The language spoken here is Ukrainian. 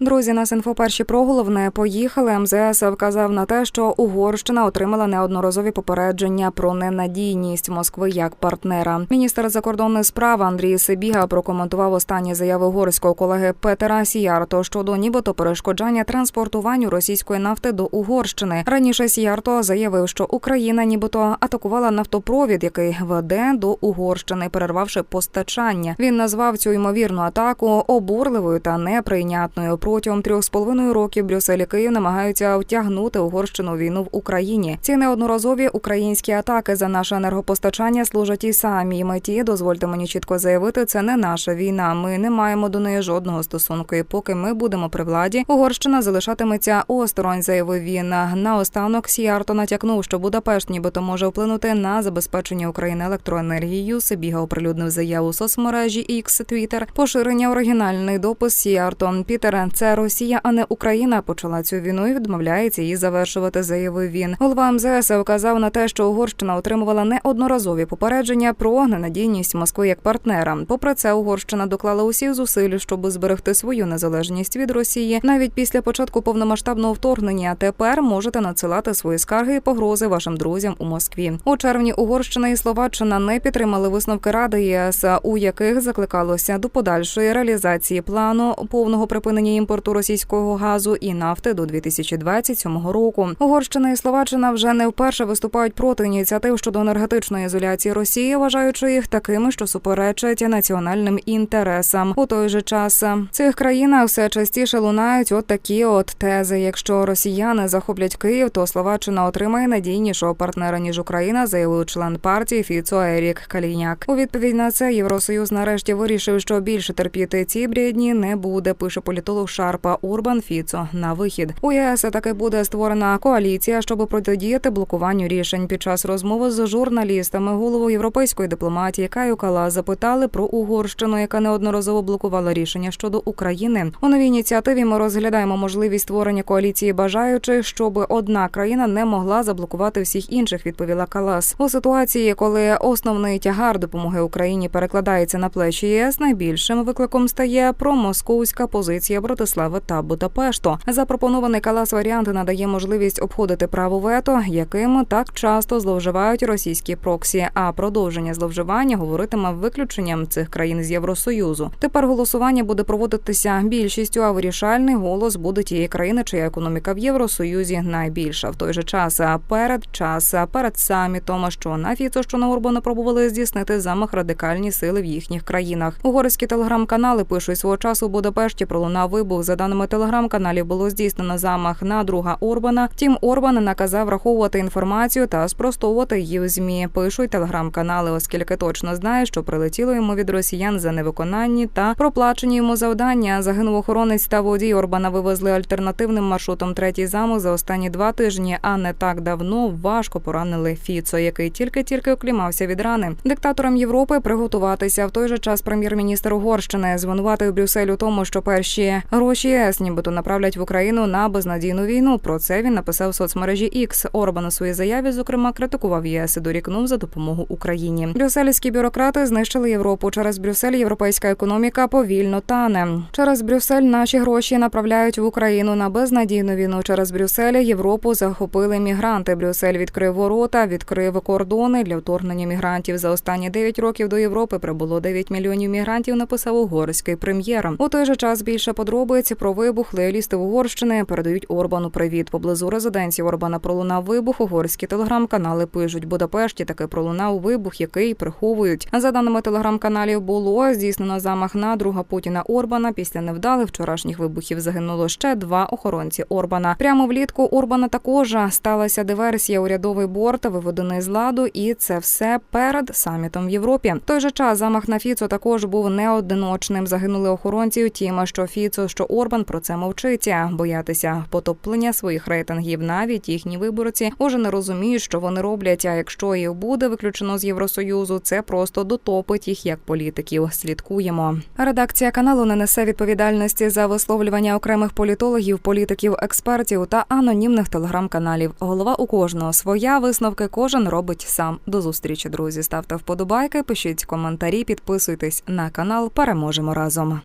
Друзі, нас інфо перші про головне поїхали. МЗС вказав на те, що Угорщина отримала неодноразові попередження про ненадійність Москви як партнера. Міністр закордонних справ Андрій Сибіга прокоментував останні заяви угорського колеги Петера Сіярто щодо нібито перешкоджання транспортуванню російської нафти до Угорщини. Раніше Сіярто заявив, що Україна нібито атакувала нафтопровід, який веде до Угорщини, перервавши постачання. Він назвав цю ймовірну атаку обурливою та неприйнятною. Протягом трьох з половиною років Брюссель і Київ намагаються втягнути Угорщину війну в Україні. Ці неодноразові українські атаки за наше енергопостачання служать і самій меті. Дозвольте мені чітко заявити, це не наша війна. Ми не маємо до неї жодного стосунку. І поки ми будемо при владі, Угорщина залишатиметься осторонь, заявив він. Наостанок Сіарто натякнув, що Будапешт нібито може вплинути на забезпечення України електроенергією. Сибіга оприлюднив заяву соцмережі X Twitter. Поширення оригінальний допис Сіарто. Пітер, це Росія, а не Україна. Почала цю війну і відмовляється її завершувати. Заявив він. Голова МЗС вказав на те, що Угорщина отримувала неодноразові попередження про ненадійність Москви як партнера. Попри це, Угорщина доклала усіх зусиль, щоб зберегти свою незалежність від Росії навіть після початку повномасштабного вторгнення. Тепер можете надсилати свої скарги і погрози вашим друзям у Москві. У червні Угорщина і Словаччина не підтримали висновки Ради ЄС, у яких закликалося до подальшої реалізації плану повного припинення імпорту російського газу і нафти до 2027 року. Угорщина і Словаччина вже не вперше виступають проти ініціатив щодо енергетичної ізоляції Росії, вважаючи їх такими, що суперечать національним інтересам. У той же час в цих країнах все частіше лунають от такі от тези. Якщо росіяни захоплять Київ, то Словаччина отримає надійнішого партнера ніж Україна, заявив член партії Фіцо Ерік Каліняк. У відповідь на це Євросоюз нарешті вирішив, що більше терпіти ці брідні не буде. Пише політолог Шарпа Урбан Фіцо на вихід. У ЄС таки буде створена коаліція, щоб протидіяти блокуванню рішень. Під час розмови з журналістами голову європейської дипломатії Каю Кала запитали про Угорщину, яка неодноразово блокувала рішення щодо України. У новій ініціативі ми розглядаємо можливість створення коаліції бажаючих, щоб одна країна не могла заблокувати всіх інших. Відповіла Калас у ситуації, коли основний тягар допомоги Україні перекладається на плечі ЄС. Найбільшим викликом стає промосковська позиція Братислави та Будапешту. Запропонований Калас варіант надає можливість обходити право вето, яким так часто зловживають російські проксі. А продовження зловживання говоритиме виключенням цих країн з Євросоюзу. Тепер голосування буде проводитися більшістю, а вирішальний голос буде тієї країни, чия економіка в Євросоюзі найбільша. В той же час а перед час перед самітом, що на Фіцо, що на Орбана пробували здійснити замах радикальні сили в їхніх країнах. Угорські телеграм-канали пишуть свого часу у Будапешті пролунав вибух. За даними телеграм-каналів, було здійснено замах на друга Орбана. Втім, Орбан наказав враховувати інформацію та спростовувати її в змі. Пишуть телеграм-канали, оскільки точно знає, що прилетіло йому від росіян за невиконанні та проплачені йому завдання. Загинув охоронець та водій Орбана вивезли альтернативним маршрутом третій замок за останні два тижні. А не так давно важко поранили Фіцо, який тільки-тільки оклімався від рани. Диктаторам Європи приготуватися в той же час. Прем'єр-міністр Угорщини звинуватив Брюссель у тому, що перші гроші ЄС нібито направлять в Україну на безнадійну війну. Про це він написав в соцмережі X. Орбан у своїй заяві, зокрема, критикував ЄС і дорікнув за допомогу Україні. Брюссельські бюрократи знищили Європу. Через Брюссель європейська економіка повільно тане. Через Брюссель наші гроші направляють в Україну на безнадійну війну. Через Брюссель Європу захопили мігранти. Брюссель відкрив ворота, відкрив кордони для вторгнення мігрантів. За останні 9 років до Європи прибуло 9 мільйонів мігрантів. Написав угорський прем'єр. У той же час більше подробиць про вибух лоялісти в Угорщини передають Орбану. Привіт поблизу резиденції Орбана пролунав вибух. Угорські телеграм-канали пишуть Будапешті. Таки пролунав вибух, який приховують. За даними телеграм-каналів, було здійснено замах на друга Путіна Орбана. Після невдалих вчорашніх вибухів загинуло ще два охоронці Орбана. Прямо влітку Орбана також сталася диверсія. Урядовий борт виведений з ладу, і це все перед самітом в Європі. В той же час замах на Фіцо також був неодиночним. Загинули охоронці. Втім, що Фіцо, що Орбан про це мовчиться. Боятися потоплення своїх рейтингів. Навіть їхні виборці уже не розуміють, що вони роблять. А якщо їх буде виключено з Євросоюзу, це просто дотопить їх як політиків. Слідкуємо. Редакція каналу не несе відповідальності за висловлювання окремих політологів, політиків, експертів та анонімних телеграм-каналів. Голова у кожного своя висновки кожен робить сам. До зустрічі, друзі. Ставте вподобайки, пишіть коментарі, підписуйтесь на канал. Переможемо разом.